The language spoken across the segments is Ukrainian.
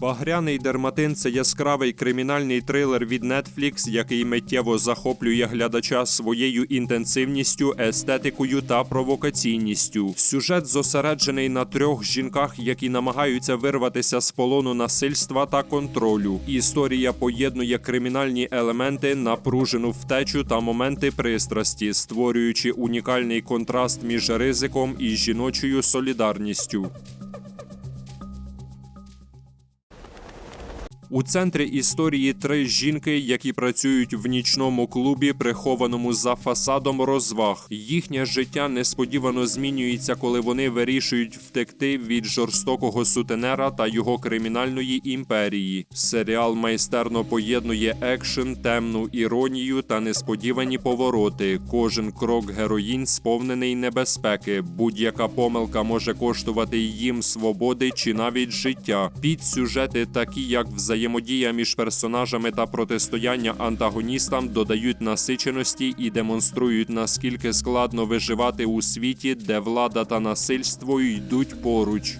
Багряний дерматин це яскравий кримінальний трилер від Netflix, який миттєво захоплює глядача своєю інтенсивністю, естетикою та провокаційністю. Сюжет зосереджений на трьох жінках, які намагаються вирватися з полону насильства та контролю. Історія поєднує кримінальні елементи, напружену втечу та моменти пристрасті, створюючи унікальний контраст між ризиком і жіночою солідарністю. У центрі історії три жінки, які працюють в нічному клубі, прихованому за фасадом розваг. Їхнє життя несподівано змінюється, коли вони вирішують втекти від жорстокого сутенера та його кримінальної імперії. Серіал майстерно поєднує екшен, темну іронію та несподівані повороти. Кожен крок героїнь сповнений небезпеки. Будь-яка помилка може коштувати їм свободи чи навіть життя. Підсюжети, такі як взаємодія між персонажами та протистояння антагоністам, додають насиченості і демонструють наскільки складно виживати у світі, де влада та насильство йдуть поруч.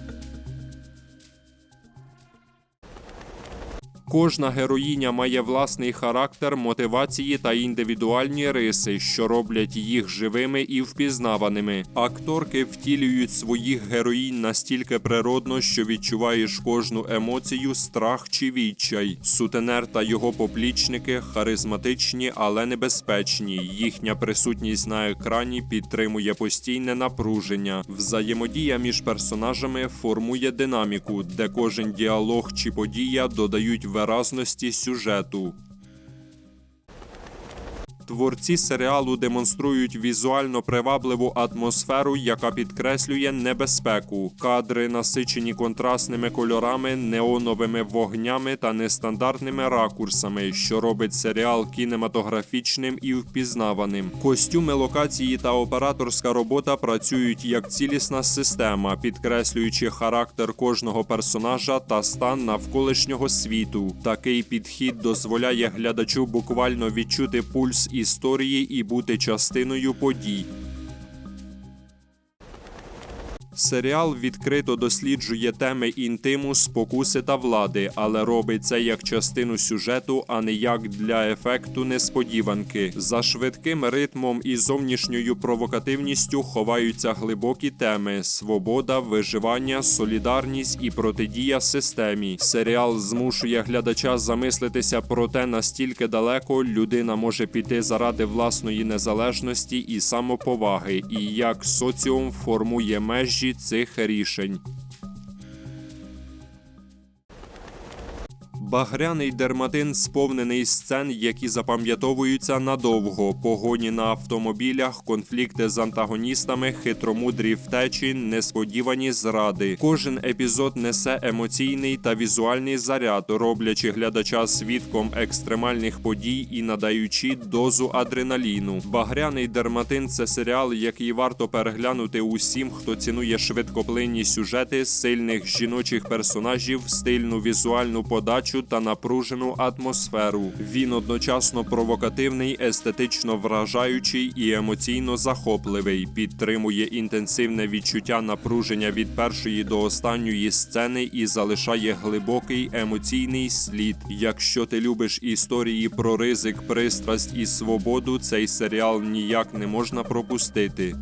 Кожна героїня має власний характер, мотивації та індивідуальні риси, що роблять їх живими і впізнаваними. Акторки втілюють своїх героїнь настільки природно, що відчуваєш кожну емоцію, страх чи відчай. Сутенер та його поплічники харизматичні, але небезпечні. Їхня присутність на екрані підтримує постійне напруження. Взаємодія між персонажами формує динаміку, де кожен діалог чи подія додають виразності сюжету. Творці серіалу демонструють візуально привабливу атмосферу, яка підкреслює небезпеку. Кадри насичені контрастними кольорами, неоновими вогнями та нестандартними ракурсами, що робить серіал кінематографічним і впізнаваним. Костюми, локації та операторська робота працюють як цілісна система, підкреслюючи характер кожного персонажа та стан навколишнього світу. Такий підхід дозволяє глядачу буквально відчути пульс історії і бути частиною подій. Серіал відкрито досліджує теми інтиму, спокуси та влади, але робить це як частину сюжету, а не як для ефекту несподіванки. За швидким ритмом і зовнішньою провокативністю ховаються глибокі теми: свобода, виживання, солідарність і протидія системі. Серіал змушує глядача замислитися про те, настільки далеко людина може піти заради власної незалежності і самоповаги, і як соціум формує межі цих рішень. Багряний дерматин сповнений сцен, які запам'ятовуються надовго. Погоні на автомобілях, конфлікти з антагоністами, хитромудрі втечі, несподівані зради. Кожен епізод несе емоційний та візуальний заряд, роблячи глядача свідком екстремальних подій і надаючи дозу адреналіну. Багряний дерматин це серіал, який варто переглянути усім, хто цінує швидкоплинні сюжети, сильних жіночих персонажів, стильну візуальну подачу та напружену атмосферу. Він одночасно провокативний, естетично вражаючий і емоційно захопливий. Підтримує інтенсивне відчуття напруження від першої до останньої сцени і залишає глибокий емоційний слід. Якщо ти любиш історії про ризик, пристрасть і свободу, цей серіал ніяк не можна пропустити.